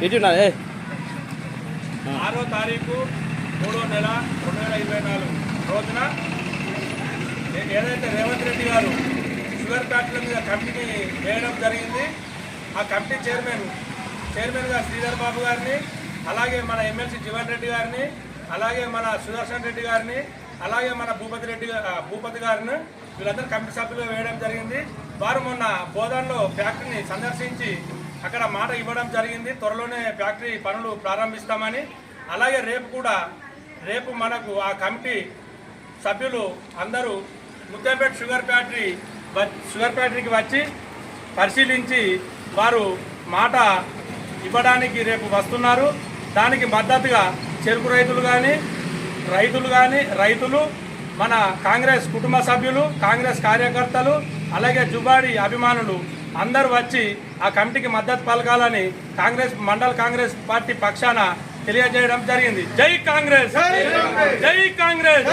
ఇటు నా ఏ. ఆరో తారీఖు మూడో నెల రెండు వేల ఇరవై నాలుగు రోజున ఏ- ఏదైతే రేవంత్ రెడ్డి గారు షుగర్ ఫ్యాక్టరీల మీద కమిటీని వేయడం జరిగింది ఆ కమిటీ చైర్మన్ చైర్మన్గా శ్రీధర్ బాబు గారిని అలాగే మన ఎమ్మెల్సీ జీవన్ రెడ్డి గారిని అలాగే మన సుదర్శన్ రెడ్డి గారిని అలాగే మన భూపతి రెడ్డి భూపతి గారిని వీళ్ళందరూ కమిటీ సభ్యులుగా వేయడం జరిగింది. వారు మొన్న బోధనలో ఫ్యాక్టరీని సందర్శించి అక్కడ మాట ఇవ్వడం జరిగింది. త్వరలోనే ఫ్యాక్టరీ పనులు ప్రారంభిస్తామని. అలాగే రేపు కూడా రేపు మనకు ఆ కమిటీ సభ్యులు అందరూ ముత్తంపేట షుగర్ ఫ్యాక్టరీ షుగర్ ఫ్యాక్టరీకి వచ్చి పరిశీలించి వారు మాట ఇవ్వడానికి రేపు వస్తున్నారు. దానికి మద్దతుగా చెరుకు రైతులు కానీ రైతులు కానీ రైతులు మన కాంగ్రెస్ కుటుంబ సభ్యులు కాంగ్రెస్ కార్యకర్తలు అలాగే జుబాడి అభిమానులు అందరూ వచ్చి ఆ కమిటీకి మద్దతు పలకాలని కాంగ్రెస్ మండల కాంగ్రెస్ పార్టీ పక్షాన తెలియజేయడం జరిగింది. జై కాంగ్రెస్! జై కాంగ్రెస్!